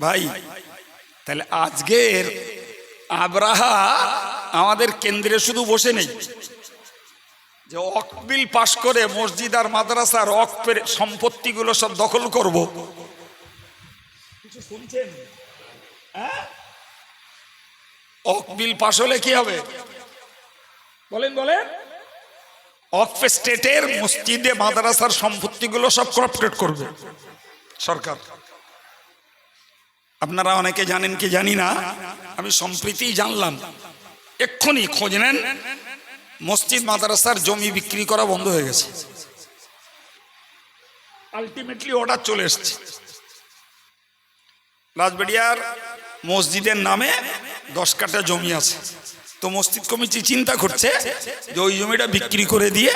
ভাই, তাহলে আজকের আবরাহা আমাদের কেন্দ্রে শুধু বসে নেই। যে অকবিল পাশ করে মসজিদ আর মাদ্রাসার অকপের সম্পত্তিগুলো সব দখল করব। হ্যাঁ? অকবিল পাশ হলে কি হবে? বলেন বলেন। অকফ স্টেটের মসজিদে মাদ্রাসার সম্পত্তিগুলো সব কর্পোরেট করবে। সরকার। আপনারা অনেকে জানেন কি জানি না? আমি সম্প্রীতি জানলাম। এক্ষুনি খোঁজ নেন, মসজিদ, মাদ্রাসার জমি বিক্রি করা বন্ধ হয়ে গেছে। আলটিমেটলি অর্ডার চলে এসছে। রাজবাড়িয়ার মসজিদের নামে দশ কাঠা জমি আছে। তো মসজিদ কমিটি চিন্তা করছে যে ওই জমিটা বিক্রি করে দিয়ে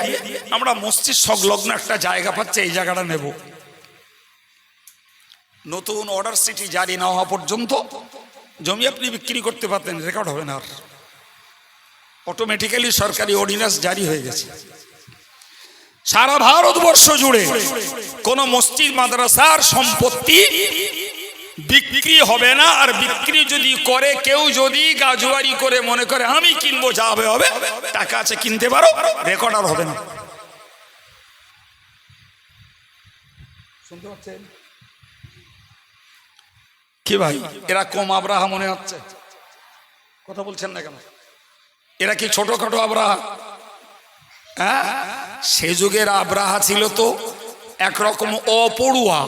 আমরা মসজিদ সংলগ্ন একটা জায়গা পাচ্ছে, এই জায়গাটা নেব। নতুন অর্ডার সিটি জারি না হওয়া পর্যন্ত জমি আপনি বিক্রি করতে পারতেন রেকর্ড হবে না আর। অটোমেটিক্যালি সরকারি অর্ডিন্যান্স জারি হয়ে গেছে। সারা ভারতবর্ষ জুড়ে কোন মসজিদ, মাদ্রাসার সম্পত্তি বিক্রি হবে না, আর বিক্রি যদি করে, কেউ যদি গাজুয়ারি করে মনে করে, আমি কিনবো, যা হবে হবে, টাকা আছে, কিনতে পারো রেকর্ড আর হবে না। শুনতে পাচ্ছেন? কি ভাই? এরা কম আব্রাহা মনে হচ্ছে। কথা বলছেন না কেন? এরা কি ছোটখাটো আব্রাহা? হ্যাঁ? সে যুগের আব্রাহা ছিল তো একরকম অপড়ুয়া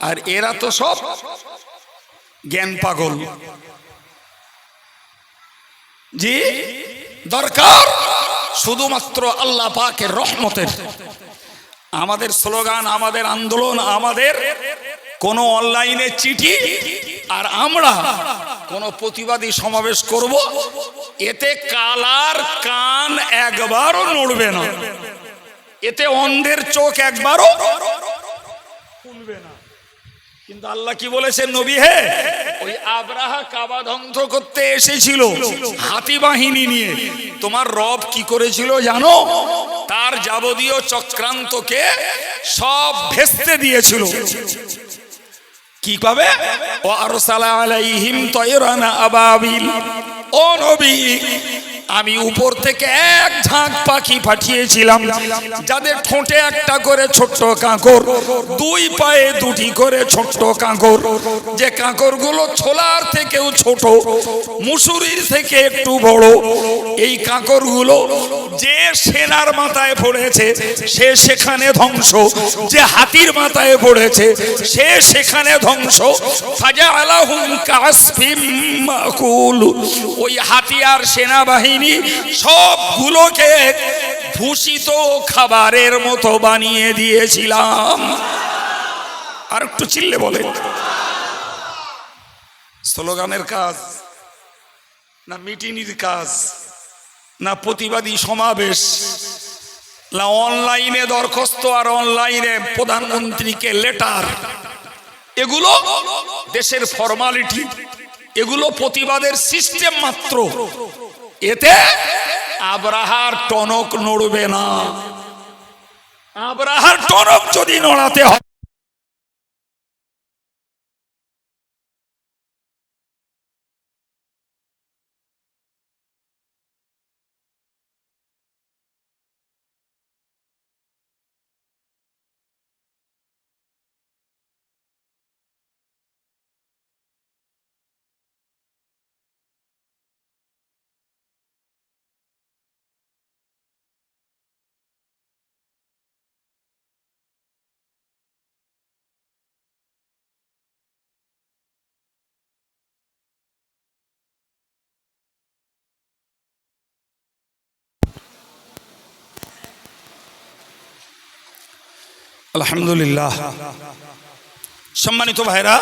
আর এরা তো সব জ্ঞান পাগল। জি? দরকার শুধুমাত্র আল্লাহ পাকের রহমতের। আমাদের স্লোগান, আমাদের আন্দোলন, আমাদের কোন অনলাইনে চিঠি আর আমরা কোন প্রতিবাদী সমাবেশ করব? এতে কালার কান একবারও নড়বে না। এতে অন্ধের চোখ একবারও কিন্তু আল্লাহ কি বলেছেন নবী হে? ওই আব্রাহা কাবা ধ্বংস করতে এসেছিল হাতি বাহিনী নিয়ে। তোমার রব কি করেছিল জানো? তার যাবতীয় চক্রান্তকে সব ভেস্তে দিয়েছিল। কি পাবে? ও আরসালা আলাইহিম তয়রানা আবাবিল। ও নবী আমি উপর থেকে এক ঝাঁক পাখি পাঠিয়েছিলাম, যাদের ঠোঁটে একটা করে ছোট্ট কাঁকর, দুই পায়ে দুটি করে ছোট্ট কাঁকর। যে কাঁকরগুলো ছোলার থেকেও ছোট, মুসুরির থেকে একটু বড়, এই কাঁকরগুলো যে সেনার মাথায় পড়েছে, সে সেখানে ধ্বংস। যে হাতির মাথায় পড়েছে, সে সেখানে ধ্বংস। ফাজা আলাহুম কাসফিম ওই হাতিয়ার সেনাবাহিনী সবগুলোকে ভূষিত খাবারের মতো বানিয়ে দিয়েছিলাম। আর একটু চিল্লে বলে স্লোগানের কাজ, না মিটিনির কাজ, না প্রতিবাদী সমাবেশ, না অনলাইনে দরখাস্ত আর অনলাইনে প্রধানমন্ত্রীকে লেটার, এগুলো দেশের ফর্মালিটি, এগুলো প্রতিবাদের সিস্টেম মাত্র। এতে আবরাহার টনক নড়বে না। আবরাহার টনক যদি নড়াতে হয় আলহামদুলিল্লাহ। সম্মানিত ভাইরা,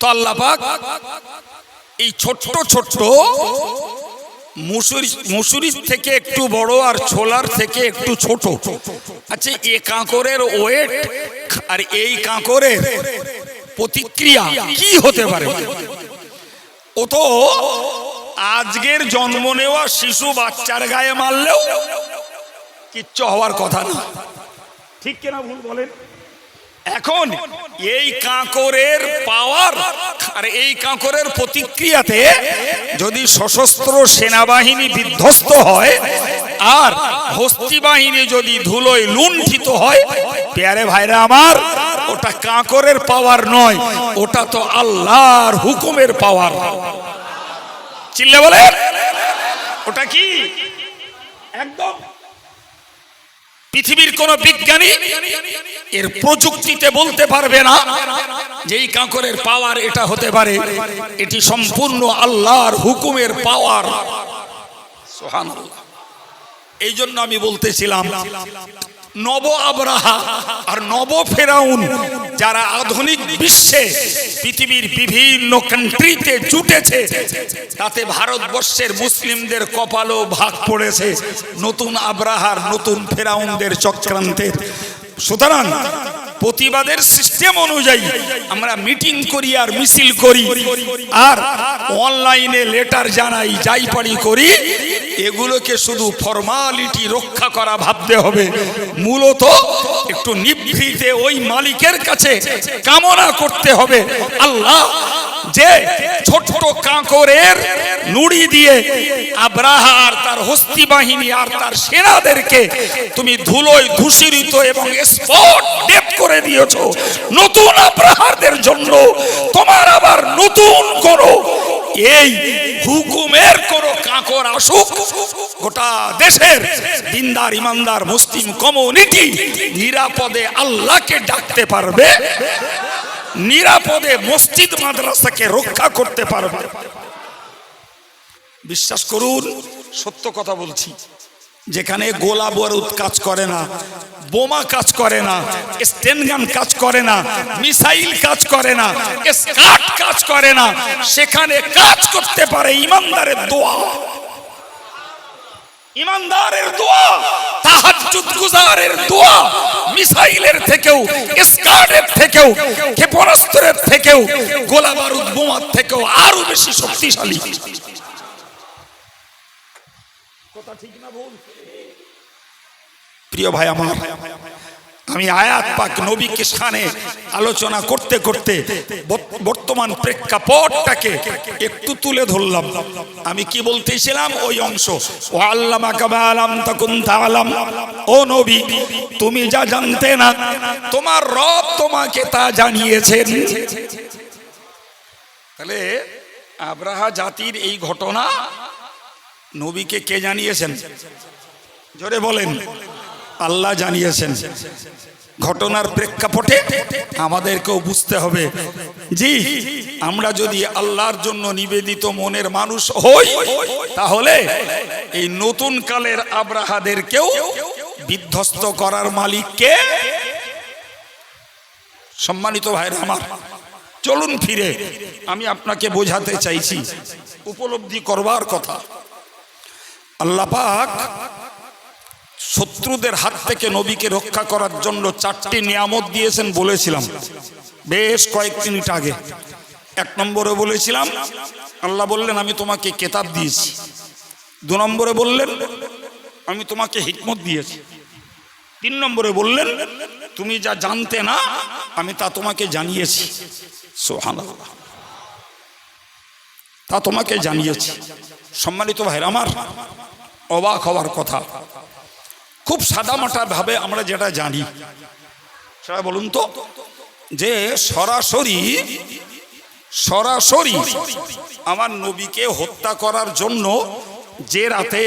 তো আল্লাহ পাক এই ছোট্ট ছোট্ট মুসুরি মুসুরির থেকে একটু বড় আর ছোলার থেকে একটু ছোট। আচ্ছা এ কাঁকরের ওয়েট আর এই কাঁকরের প্রতিক্রিয়া কি হতে পারে? ও তো আজকের জন্ম নেওয়া শিশু বাচ্চার গায়ে মারলেও কিচ্ছু হওয়ার কথা না। ঠিক কিনা ভুল বলেন? এখন এই কাঁকরের পাওয়ার আর এই কাঁকরের প্রতিক্রিয়াতে যদি সশস্ত্র সেনাবাহিনী বিধ্বস্ত হয় আর হস্তি বাহিনী যদি ধুলোয় লুণ্ঠিত হয় পেয়ারে ভাইরা আমার ওটা কাঁকরের পাওয়ার নয় ওটা তো আল্লাহর হুকুমের পাওয়ার। চিল্লে বলে ওটা কি? একদম। পৃথিবীর কোন বিজ্ঞানী এর প্রযুক্তিতে বলতে পারবে না যে এই কাঁকরের পাওয়ার এটা হতে পারে। এটি সম্পূর্ণ আল্লাহর হুকুমের পাওয়ার সোহান এই জন্য আমি বলতেছিলাম নব আবরাহা আর নব ফেরাউন, যারা আধুনিক বিশ্বে পৃথিবীর বিভিন্ন কান্ট্রিতে জুটেছে, তাতে ভারতবর্ষের মুসলিমদের কপালও ভাগ পড়েছে। নতুন আবরাহার, নতুন ফেরাউনদের চক্রান্তের সুতরাং প্রতিবাদের সিস্টেম অনুযায়ী আমরা মিটিং করি আর মিছিল করি। আর অনলাইনে লেটার জানাই, যাই পারি করি, এগুলোকে শুধু ফর্মালিটি রক্ষা করা ভাবতে হবে। মূলত একটু নিভৃতে ওই মালিকের কাছে কামনা করতে হবে। আল্লাহ যে ছোট্ট কাঁকরের নুড়ি দিয়ে আব্রাহা আর তার হস্তি বাহিনী আর তার সেনাদেরকে তুমি ধুলোয় ধূসরিত এবং স্পট ডেপ করে দিয়েছ। নতুন আব্রাহারদের জন্য তোমার আবার নতুন করো। এই হুকুমের কোন কাঁকর আসুক, গোটা দেশের দিনদার, ইমানদার, মুসলিম কমিউনিটি নিরাপদে আল্লাহকে ডাকতে পারবে। নিরাপদে মসজিদ মাদ্রাসাকে রক্ষা করতে পারবে। বিশ্বাস করুন, সত্য কথা বলছি। যেখানে গোলা বরুদ কাজ করে না, বোমা কাজ করে না স্টেনগান কাজ করে না, মিসাইল কাজ করে না স্কাট কাজ করে না, সেখানে কাজ করতে পারে ইমানদারের দোয়া। ইমানদারের দোয়া তাহাজ্জুদ গুজারের দোয়া মিসাইলের থেকেও স্কার্ডের থেকেও ক্ষেপণাস্ত্রের থেকেও গোলা বারুদ বোমার থেকেও আরও বেশি শক্তিশালী। কথা ঠিক না ভুল? প্রিয় ভাই আমার আমি আয়াত পাক নবী কিসানে আলোচনা করতে করতে বর্ত- বর্তমান প্রেক্ষাপটটাকে একটু তুলে ধরলাম। আমি কি বলতেছিলাম? ওই অংশ। ও আল্লামা কাবালাম তখন তালাম। ও নবী, তুমি যা জানতে না, তোমার রব তোমাকে তা জানিয়েছেন। তাহলে আব্রাহা জাতির এই ঘটনা নবীকে কে জানিয়েছেন? জোরে বলেন। আল্লাহ জানিয়েছেন, ঘটনার প্রেক্ষাপটে আমাদেরকেও বুঝতে হবে। জি, আমরা যদি আল্লাহর জন্য নিবেদিত মনের মানুষ হই, তাহলে এই নতুন কালের আব্রাহাদেরকেও বিধ্বস্ত করার মালিককে সম্মানিত ভাইরা আমার, চলুন ফিরে। আমি আপনাকে বোঝাতে চাইছি, উপলব্ধি করবার কথা। আল্লাহ পাক শত্রুদের হাত থেকে নবীকে রক্ষা করার জন্য চারটি নিয়ামত দিয়েছেন বলেছিলাম। বেশ কয়েক মিনিট আগে। এক নম্বরে বলেছিলাম, আল্লাহ বললেন, আমি তোমাকে কেতাব দিয়েছি। দু নম্বরে বললেন, আমি তোমাকে হিকমত দিয়েছি। তিন নম্বরে বললেন, তুমি যা জানতে না, আমি তা তোমাকে জানিয়েছি। তা তোমাকে জানিয়েছি। সম্মানিত ভাইরা, আমার অবাক হওয়ার কথা। খুব সাদামাটা ভাবে আমরা যেটা জানি। সেটা বলুন তো, যে সরাসরি সরাসরি আমার নবীকে হত্যা করার জন্য যে রাতে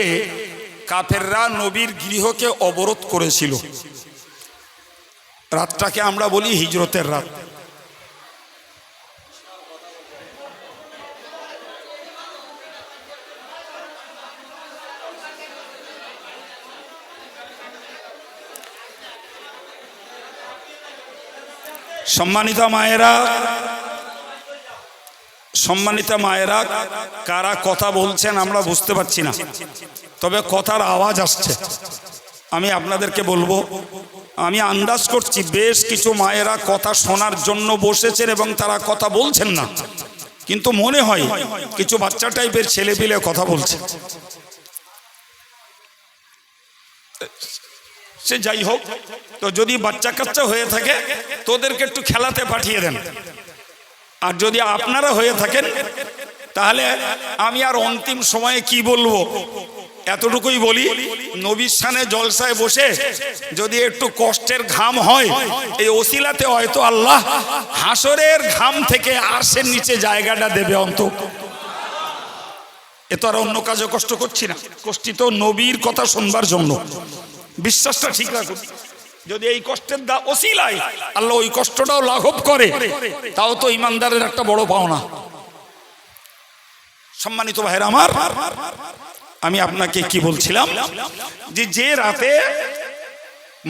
কাফেররা নবীর গৃহকে অবরোধ করেছিল। রাতটাকে আমরা বলি হিজরতের রাত। সম্মানিতা মায়েরা সম্মানিতা মায়েরা, কারা কথা বলছেন আমরা বুঝতে পারছি না। তবে কথার আওয়াজ আসছে। আমি আপনাদেরকে বলব, আমি আন্দাজ করছি বেশ কিছু মায়েরা কথা শোনার জন্য বসেছেন এবং তারা কথা বলছেন না। কিন্তু মনে হয় কিছু বাচ্চা টাইপের ছেলে পিলে কথা বলছে। সে যাই হোক, তো যদি বাচ্চা কাচ্চা হয়ে থাকে, তোদেরকে একটু খেলাতে পাঠিয়ে দেন। আর যদি আপনারা হয়ে থাকেন, তাহলে আমি আর অন্তিম সময়ে কি বলব? এতটুকুই বলি, নবীর সানে জলসায় বসে যদি একটু কষ্টের ঘাম হয়, এই ওসিলাতে হয়তো আল্লাহ হাসরের ঘাম থেকে আরশের নিচে জায়গাটা দেবে অন্ত এ তো আর অন্য কাজে কষ্ট করছি না। কষ্টি তো নবীর কথা শুনবার জন্য। বিশ্বাসটা ঠিক রাখুন। যদি এই কষ্টের দা ওসিলাই আল্লাহ ওই কষ্টটাও লাঘব করে, তাও তো ইমানদারের একটা বড় পাওনা। সম্মানিত ভাইয়ের আমার, আমি আপনাকে কি বলছিলাম? যে যে রাতে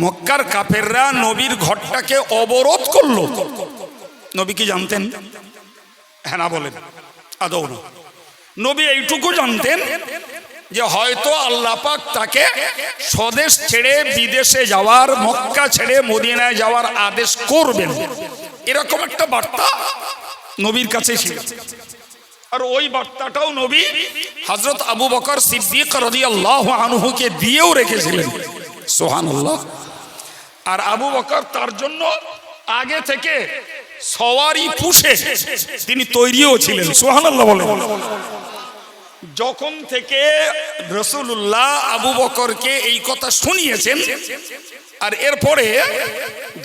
মক্কার কাফেররা নবীর ঘরটাকে অবরোধ করল, নবী কি জানতেন? হ্যাঁ না বলেন, আদৌ নবী এইটুকু জানতেন যে হয়তো আল্লাহ পাক তাকে স্বদেশ ছেড়ে বিদেশে যাওয়ার, মক্কা ছেড়ে মদিনায় যাওয়ার আদেশ করবেন। এরকম একটা বার্তা নবীর কাছে ছিল। আর ওই বার্তাটাও নবী হজরত আবু বকর সিদ্দিক রাদিয়াল্লাহু আনহুকে দিয়েও রেখেছিলেন। সুবহানাল্লাহ। আর আবু বকর তার জন্য আগে থেকে সওয়ারি পুষে তিনি তৈরিও ছিলেন। সুবহানাল্লাহ বলেন। যখন থেকে রসুল্লাহ আবু বকরকে এই কথা শুনিয়েছেন আর এরপরে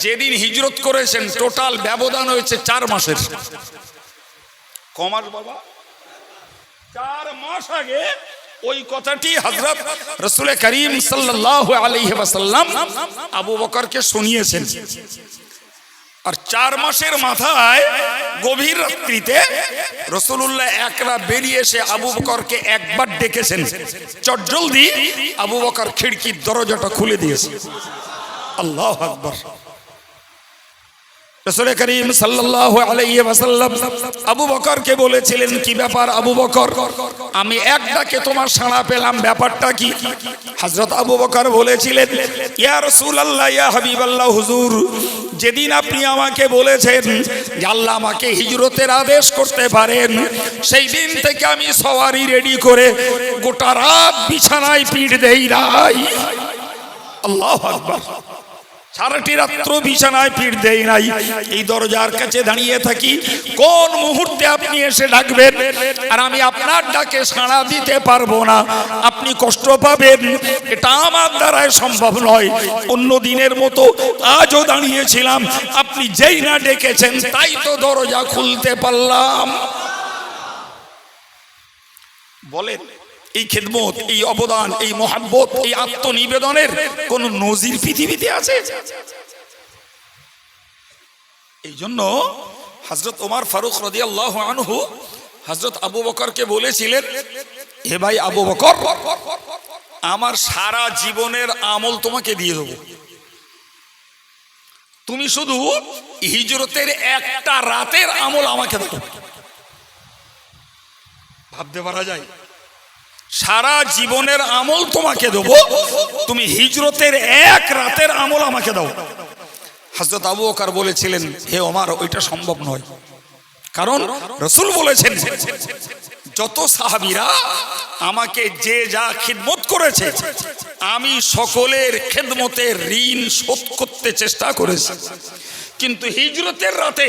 যেদিন হিজরত করেছেন টোটাল ব্যবধান হয়েছে চার মাসের। কমাস বাবা। চার মাস আগে ওই কথাটি হজরত রসুল করিম সাল্লাহ আলহি ওয়াসাল্লাম আবু বকরকে শুনিয়েছেন। আর চার মাসের মাথায় গভীর রাত্রিতে রসুল্লাহ একরা বেরিয়ে এসে আবু বকরকে একবার ডেকেছেন। চটজলদি আবু বকর খিড়কির দরজাটা খুলে দিয়েছে। আল্লাহ আকবর। রসুল করিম সাল্লাহ আলাইহি ওয়াসাল্লাম আবু বকরকে বলেছিলেন, কি ব্যাপার আবু বকর? আমি এক ডাকে তোমার সাড়া পেলাম, ব্যাপারটা কি? হযরত আবু বকর বলেছিলেন, ইয়া রাসূলুল্লাহ, ইয়া হাবিবাল্লাহ, হুজুর, যেদিন আপনি আমাকে বলেছেন যে আল্লাহ আমাকে হিজরতের আদেশ করতে পারেন, সেই দিন থেকে আমি সওয়ারি রেডি করে গোটা রাত বিছানায় পিঠ দেই নাই। আল্লাহ আকবার। সারাটি রাত্র বিছানায় পিঠ দেই নাই। এই দরজার কাছে দাঁড়িয়ে থাকি। কোন মুহূর্তে আপনি এসে ডাকবেন? আর আমি আপনার ডাকে সাড়া দিতে পারব না। আপনি কষ্ট পাবেন। এটা আমার দ্বারায় সম্ভব নয়। অন্য দিনের মতো আজও দাঁড়িয়েছিলাম। আপনি যেই না ডেকেছেন, তাই তো দরজা খুলতে পারলাম। বলেন। এই খেদমত, এই অবদান, এই মহাব্বত, এই আত্মনিবেদনের কোন নজির পৃথিবীতে আছে? এই জন্য হজরত ওমর ফারুক রদি আনহু হজরত আবু বকরকে বলেছিলেন, হে ভাই আবু বকর, আমার সারা জীবনের আমল তোমাকে দিয়ে দেবো। তুমি শুধু হিজরতের একটা রাতের আমল আমাকে দেবো ভাবতে পারা যায়? সারা জীবনের আমল তোমাকে দেবো। তুমি হিজরতের এক রাতের আমল আমাকে দাও। হজরত আবু বকর বলেছিলেন, হে ওমার, ওইটা সম্ভব নয়। কারণ রসুল বলেছেন, যত সাহাবিরা আমাকে যে যা খিদমত করেছে, আমি সকলের খেদমতের ঋণ শোধ করতে চেষ্টা করেছি। কিন্তু হিজরতের রাতে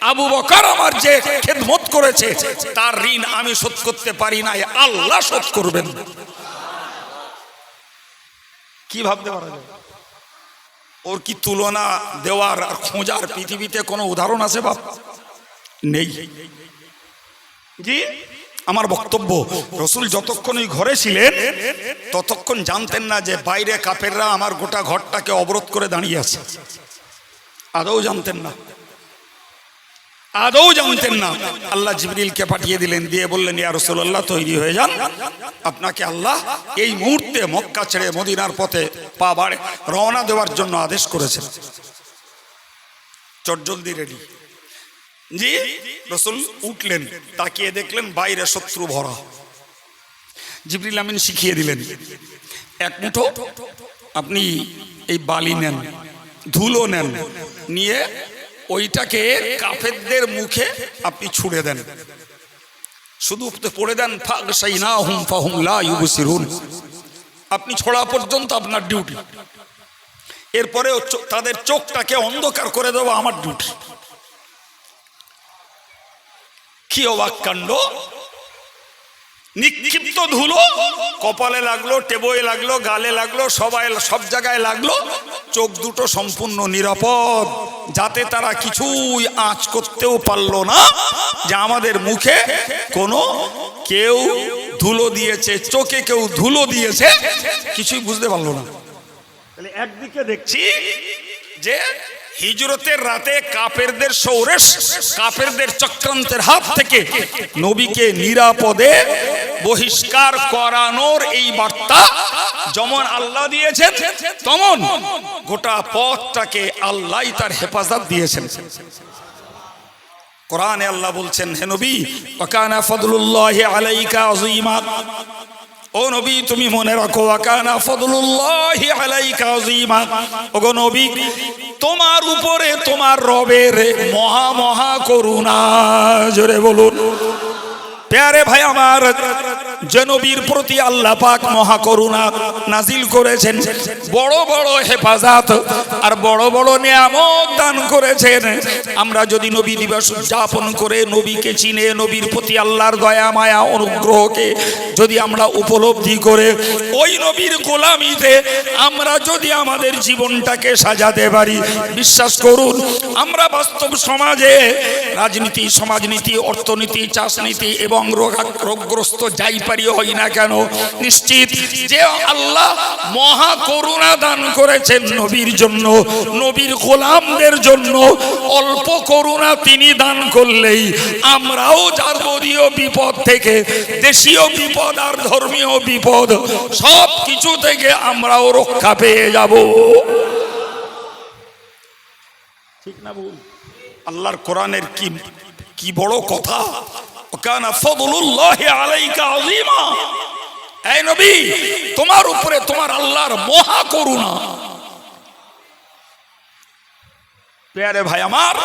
আবু বকার আমার যে খেদমত করেছে তার ঋণ আমি শোধ করতে পারি নাই আল্লাহ শোধ করবেন। কি ভাবতে পারা যায়? ওর কি তুলনা দেওয়ার আর খোঁজার পৃথিবীতে কোনো উদাহরণ আছে বাপ? নেই। জি? আমার বক্তব্য রসুল যতক্ষণ ওই ঘরে ছিলেন ততক্ষণ জানতেন না যে বাইরে কাপেররা আমার গোটা ঘরটাকে অবরোধ করে দাঁড়িয়ে আছে। আদৌ জানতেন না। আদৌ জানতেন না। আল্লাহ জিবরিলকে পাঠিয়ে দিলেন, দিয়ে বললেন, ইয়া রসুল্লাহ তৈরি হয়ে যান। আপনাকে আল্লাহ এই মুহূর্তে মক্কা ছেড়ে মদিনার পথে পা বাড়ে, রওনা দেওয়ার জন্য আদেশ করেছেন। চটজলদি রেডি জি, রসুল উঠলেন, তাকিয়ে দেখলেন বাইরে শত্রু ভরা। জিবরিল আমিন শিখিয়ে দিলেন, এক মুঠো আপনি এই বালি নেন, ধুলো নেন নিয়ে ওইটাকে কাফেরদের মুখে আপনি ছুড়ে দেন। শুধু পড়ে দেন আপনি ছড়া পর্যন্ত আপনার ডিউটি। এরপরে তাদের চোখটাকে অন্ধকার করে দেবো আমার ডিউটি। কি অবাক কাণ্ড? নিক্ষিপ্ত ধুলো কপালে লাগল টেবয়ে লাগল গালে লাগল সবাই সব জায়গায় লাগল। চোখ দুটো সম্পূর্ণ নিরাপদ যাতে তারা কিছুই আঁচ করতেও পারল না যে আমাদের মুখে কোনো কেউ ধুলো দিয়েছে চোখে কেউ ধুলো দিয়েছে কিছুই বুঝতে পারল না। তাহলে একদিকে দেখছি যে হিজরতের রাতে কাপেরদের সৌরেশ কাপেরদের চক্রান্তের হাত থেকে নবীকে নিরাপদে বহিষ্কার করানোর এই বার্তা যেমন আল্লাহ দিয়েছেন, তেমন গোটা পথটাকে আল্লাহ তার হেফাজত দিয়েছেন। কোরআনে আল্লাহ বলছেন, হে নবী ওয়াকানা ফদলুল্লাহ আলাইকা আযীমা। ও নবী, তুমি মনে রাখো ওয়াকানা ফদলুল্লাহি আলাইকা আযীমা। ওগো নবী, তোমার উপরে তোমার রবের মহা মহা করুণা, জোরে বলুন। প্যারে ভাই আমার যে নবীর প্রতি আল্লাহ পাক মহা করুণা নাজিল করেছেন। বড় বড় হেফাজত আর বড় বড় নিয়ামত দান করেছেন। আমরা যদি নবী দিবস উদযাপন করে নবীকে চিনে, নবীর প্রতি আল্লাহর দয়া, মায়া, অনুগ্রহকে যদি আমরা উপলব্ধি করে, ওই নবীর গোলামিতে আমরা যদি আমাদের জীবনটাকে সাজাতে পারি, বিশ্বাস করুন, আমরা বাস্তব সমাজে রাজনীতি, সমাজনীতি, অর্থনীতি, চাষনীতি এবং রোগা- রোগগ্রস্ত যাই পারি হই না কেন? নিশ্চিত যে আল্লাহ মহা করুণা দান করেছেন নবীর জন্য, নবীর গোলামদের জন্য। অল্প করুণা তিনি দান করলেই আমরাও যাবতীয় বিপদ থেকে, দেশীয় বিপদ আর ধর্মীয় বিপদ সব কিছু থেকে আমরাও রক্ষা পেয়ে যাব। ঠিক না বল আল্লাহর কোরআনের কি কি বড় কথা? তোমার উপরে তোমার আল্লাহর মহা করুণা। পেয়ারে ভাই আমার,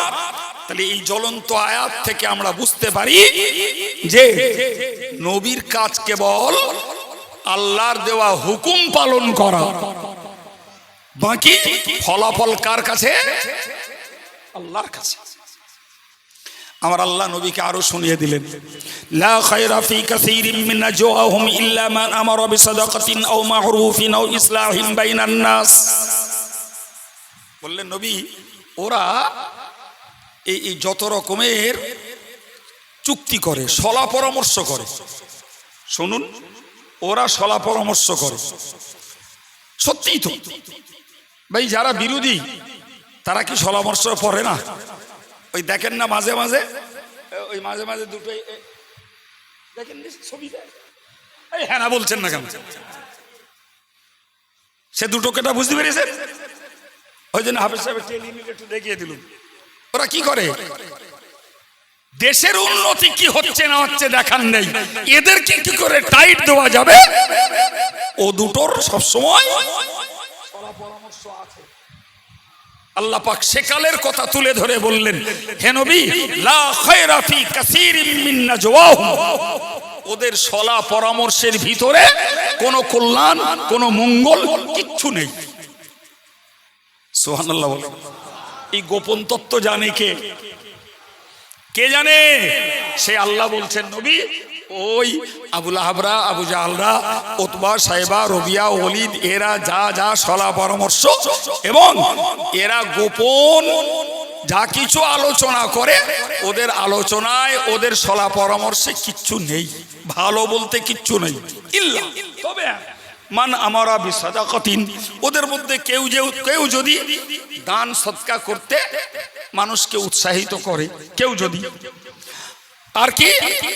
তাহলে এই জ্বলন্ত আয়াত থেকে আমরা বুঝতে পারি যে নবীর কাজ কেবল আল্লাহর দেওয়া হুকুম পালন করা। বাকি ফলাফল কার কাছে? আল্লাহর কাছে। আমার আল্লাহ নবীকে আরও শুনিয়ে দিলেন। লা ইসলাহিন বললেন, নবী, ওরা এই এই যত রকমের চুক্তি করে, সলা পরামর্শ করে। শুনুন, ওরা সলা পরামর্শ করে। সত্যিই তো। ভাই, যারা বিরোধী, তারা কি সলামর্শ পড়ে না? ওই দেখেন না মাঝে মাঝে? ওই মাঝে মাঝে দুটো দেখেন এই হ্যাঁ না, বলছেন না কেন? সে দুটো কেটা বুঝতে পেরেছেন ওই জন্য হাফিজ সাহেব টেলিমিট একটু দেখিয়ে দিল ওরা কি করে? দেশের উন্নতি কি হচ্ছে না হচ্ছে দেখান নেই। এদেরকে কি করে টাইট দেওয়া যাবে? ও দুটোর সবসময় আল্লাহ পাক সেকালের কথা তুলে ধরে বললেন, হে নবী, লা খায়রা ফি কাসীরিম মিন নাজওয়াহুম ওদের সলা পরামর্শের ভিতরে কোনো কল্যাণ, কোনো মঙ্গল কিচ্ছু নেই। সুবহানাল্লাহ বলে এই গোপন তত্ত্ব জানে কে? কে জানে? সে আল্লাহ বলছেন, নবী ওই আবুল আহবরা আবু জাহলরা ওতবা সাহেবা রবিয়া, ওলিদ, এরা যা যা সলা পরামর্শ এবং এরা গোপন যা কিছু আলোচনা করে, ওদের আলোচনায় ওদের সলা পরামর্শে কিচ্ছু নেই, ভালো বলতে কিচ্ছু নেই, ইল্লা। তবে মান আমারা বিসাদাকাতিন, ওদের মধ্যে কেউ যে, কেউ যদি দান সৎকা করতে মানুষকে উৎসাহিত করে, কেউ যদি আর কি?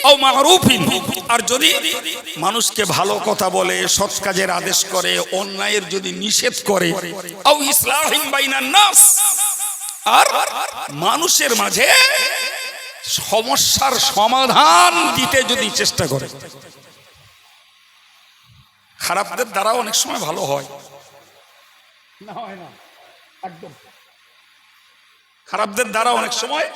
ও মারুফিন। আর যদি মানুষকে ভালো কথা বলে সৎ কাজের আদেশ করে অন্যায়ের যদি নিষেধ করে ও ইসলাহিম বাইনান নাস। আর মানুষের মাঝে সমস্যার সমাধান দিতে যদি চেষ্টা করে। খারাপদের দ্বারা অনেক সময় ভালো হয়। না হয় না একদম। খারাপদের দ্বারা অনেক সময়